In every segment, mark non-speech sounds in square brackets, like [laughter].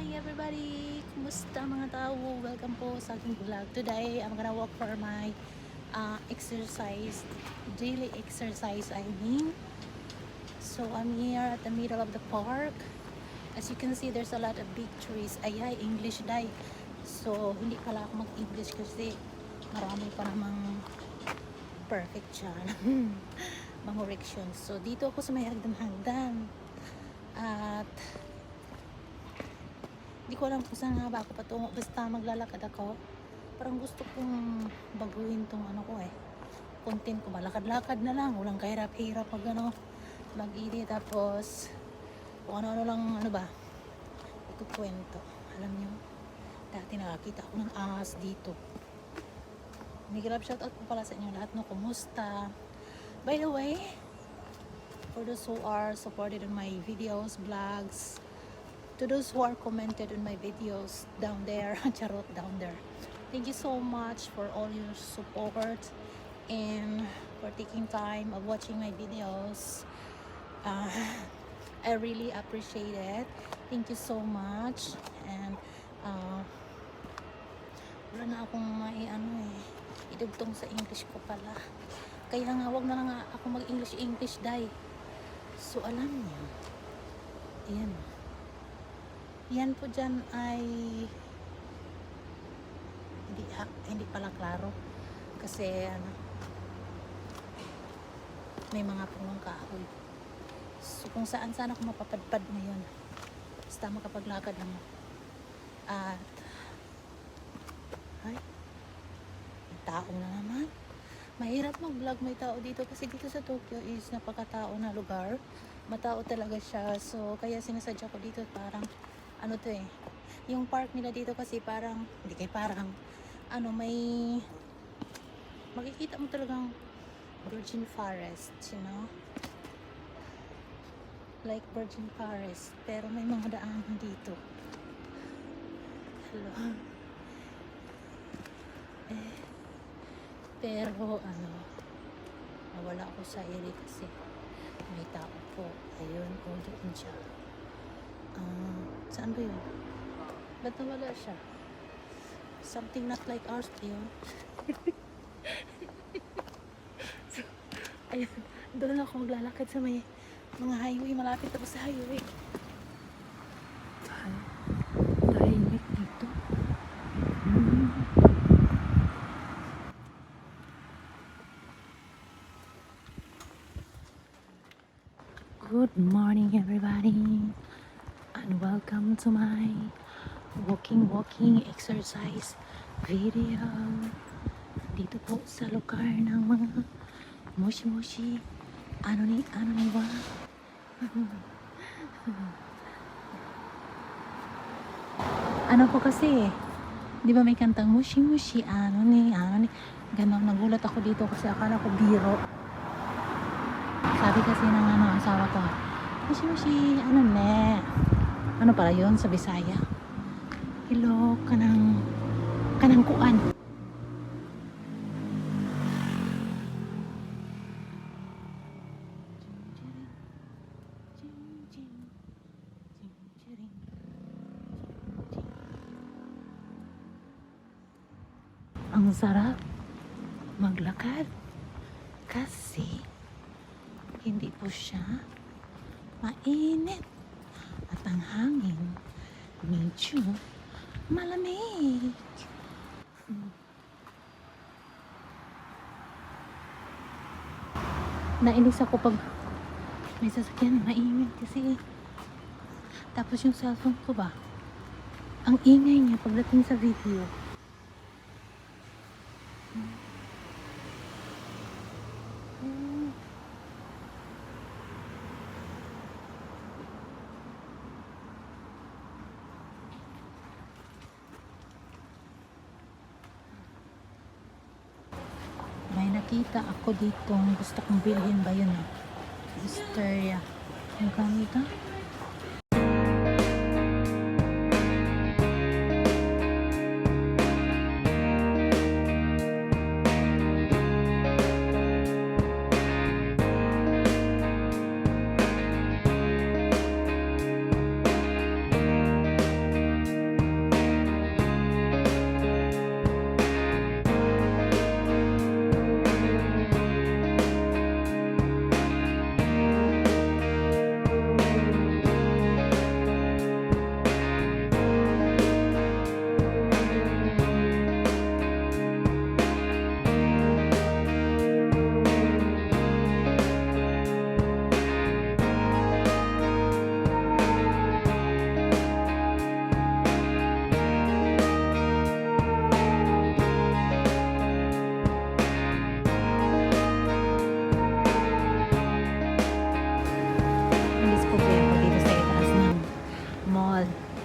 Hi everybody! Kumusta mga tao? Welcome po sa aking vlog. Today, I'm gonna walk for my uh, exercise, daily exercise I mean. So I'm here at the middle of the park. As you can see, there's a lot of big trees. Ay, English day. So, hindi pala ako mag-English kasi marami pa namang perfect dyan. [laughs] mga corrections. So, dito ako sa may hagdan-hagdan. At hindi ko alam kung saan nga ba ako patungo. Basta maglalakad ako. Parang gusto kong baguhin tong ano ko eh. Content ko. Malakad-lakad na lang. Walang kahirap-hirap pag ano. Mag-edit. Tapos, kung ano-ano lang, ano ba. Ikukwento. Alam nyo, dati nakakita ko ng ahas dito. May grab shoutout po pala sa inyo lahat no. Kumusta? By the way, for those who are supported on my videos, vlogs, to those who are commented on my videos down there, [laughs] charot down there. Thank you so much for all your support and for taking time of watching my videos. Uh, [laughs] I really appreciate it. Thank you so much. And uh, wala na akong may ano eh, idugtong sa English ko pala. Kaya nga, wag na lang ako mag-English-English, dai. So, alam niyo, ayan. Yan po dyan ay hindi, ha, hindi pala klaro. Kasi, ano, may mga punong kahoy. So, kung saan saan ako mapapadpad ngayon. Basta makapaglakad lang ako. At, ay, tao na naman. Mahirap mag-vlog may tao dito kasi dito sa Tokyo is napakatao na lugar. Matao talaga siya. So, kaya sinasadya ko dito parang, ano to eh, yung park nila dito kasi parang, hindi kay parang, ano, may, makikita mo talagang virgin forest, you know? Like virgin forest. Pero may mga daanan dito. Hello. Eh, pero ano, nawala ako sa ere kasi may tao po. Ayun, o doon siya. Ah, saan ba yun? Ba't nawala siya? Something not like ours yun. so, ayun, doon ako maglalakad sa may mga highway. Malapit ako sa highway. Tahimik dito. Hmm. Good morning everybody and welcome to my walking walking exercise video. Dito po sa lugar ng mga moshi moshi. Ano ni ano ni ba? [laughs] Ano po kasi di ba may kantang mushi mushi ano ni ano ni? Ganon nagulat ako dito kasi akala ko biro. Sabi kasi ng ano, asawa ko, Mushi mushi, ano ne? Ano pala yun sa Bisaya? Hello, kanang, kanang kuan. Ang sarap. Maglakad. Kasi hindi po siya mainit. At ang hangin medyo malamig. Hmm. Nainis ako pag may sasakyan maingay kasi tapos yung cellphone ko ba ang ingay niya pagdating sa video Hmm. May nakita ako dito. Gusto kong bilhin ba yun? Eh? Wisteria. Ang ganda.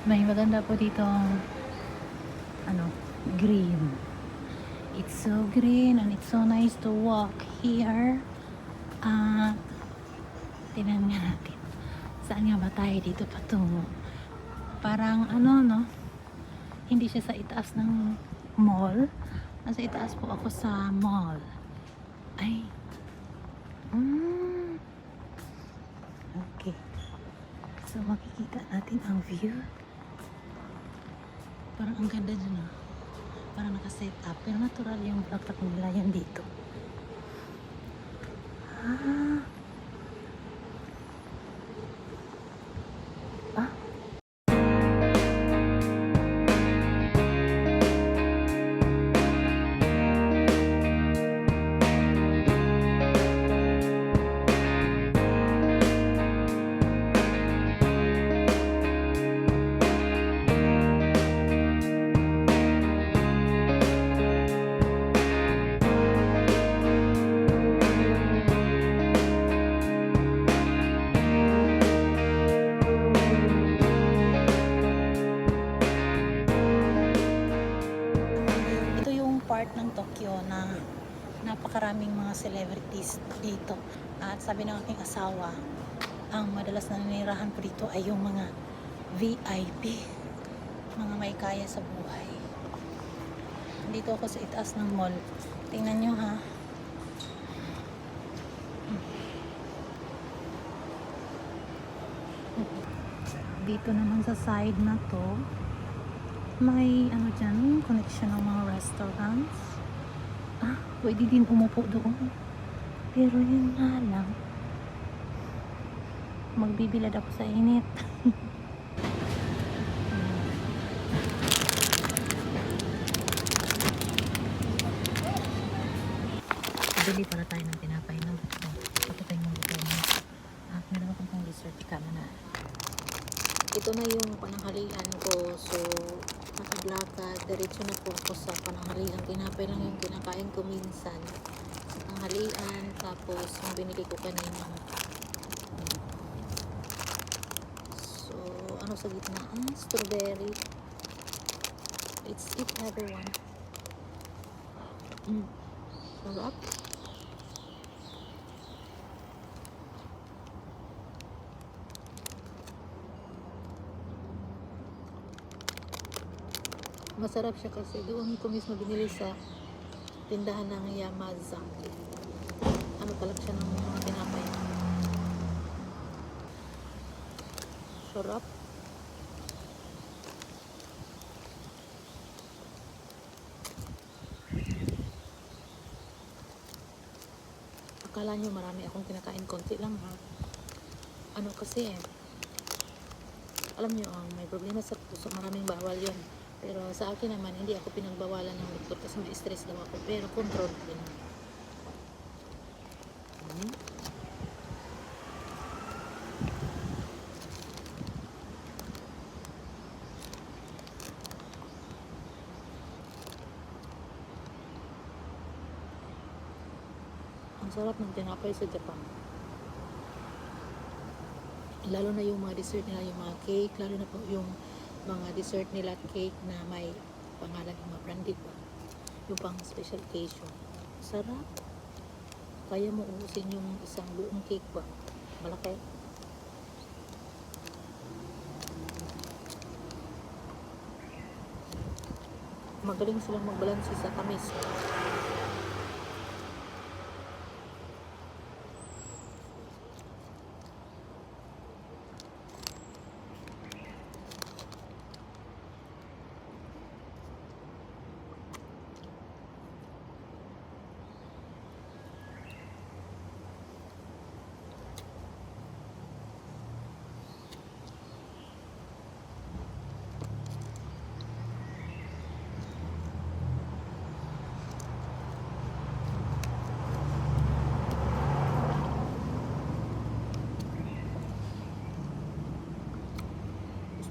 May maganda po dito ano, green. It's so green and it's so nice to walk here. At tinan nga natin. Saan nga ba tayo dito patungo? Parang ano no? Hindi siya sa itaas ng mall. Nasa itaas po ako sa mall. Ay. Mm. Okay. So makikita natin ang view. Parang ang ganda dyan ah. Parang nakaset up. Pero natural yung bulaklak nila yan dito. Ah. Napakaraming mga celebrities dito. At sabi ng aking asawa, ang madalas na nanirahan ko dito ay yung mga VIP. Mga may kaya sa buhay. Dito ako sa itaas ng mall. Tingnan nyo ha. Dito naman sa side na to, may ano dyan, connection ng mga restaurants. Ah, pwede din umupo doon. Pero yun nga lang, magbibilad ako sa init. [laughs] Bili pala tayo ng tinapay. Pakitay mo buto mo. At meron akong pang dessert. Ika mo na. Ito na yung pananghalian ko. So, nakablakad. Diretso na po ako sa pananghalian. Tinapay lang yung kinakain ko minsan. Sa tanghalian. Tapos, yung binili ko kanina. So, ano sa gitna? Ah, strawberry. Let's eat everyone. Mm. Sarap. Masarap siya kasi doon ko mismo binili sa tindahan ng Yamazaki. Ano talaga siya ng mga tinapay. Sarap. Akala nyo marami akong kinakain, konti lang ha. Ano kasi eh, alam nyo, ang may problema sa puso, maraming bawal yun. Pero sa akin naman, hindi ako pinagbawalan ng doktor kasi may stress daw ako. Pero control din. Hmm. Ang sarap ng tinapay sa Japan. Lalo na yung mga dessert nila, yung mga cake, lalo na po yung mga dessert nila cake na may pangalan ng mga branded ba. Yung pang special occasion. Sarap. Kaya mo uusin yung isang buong cake ba. Malaki. Magaling silang magbalansi sa tamis.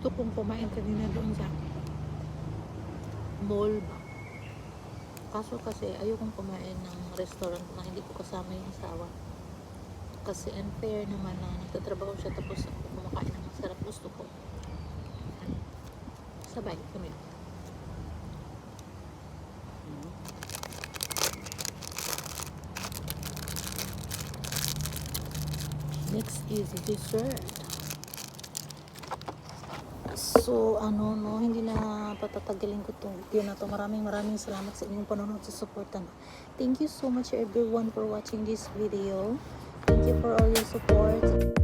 Gusto kong kumain kanina doon sa mall ba. Kaso kasi ayokong kumain ng restaurant na hindi ko kasama yung asawa. Kasi unfair naman na nagtatrabaho siya tapos ako kumakain ng masarap gusto ko. Sabay kami. Next is dessert. So, ano, no, hindi na patatagalin ko itong video na to. Maraming maraming salamat sa inyong panonood sa support. Ano. Thank you so much everyone for watching this video. Thank you for all your support.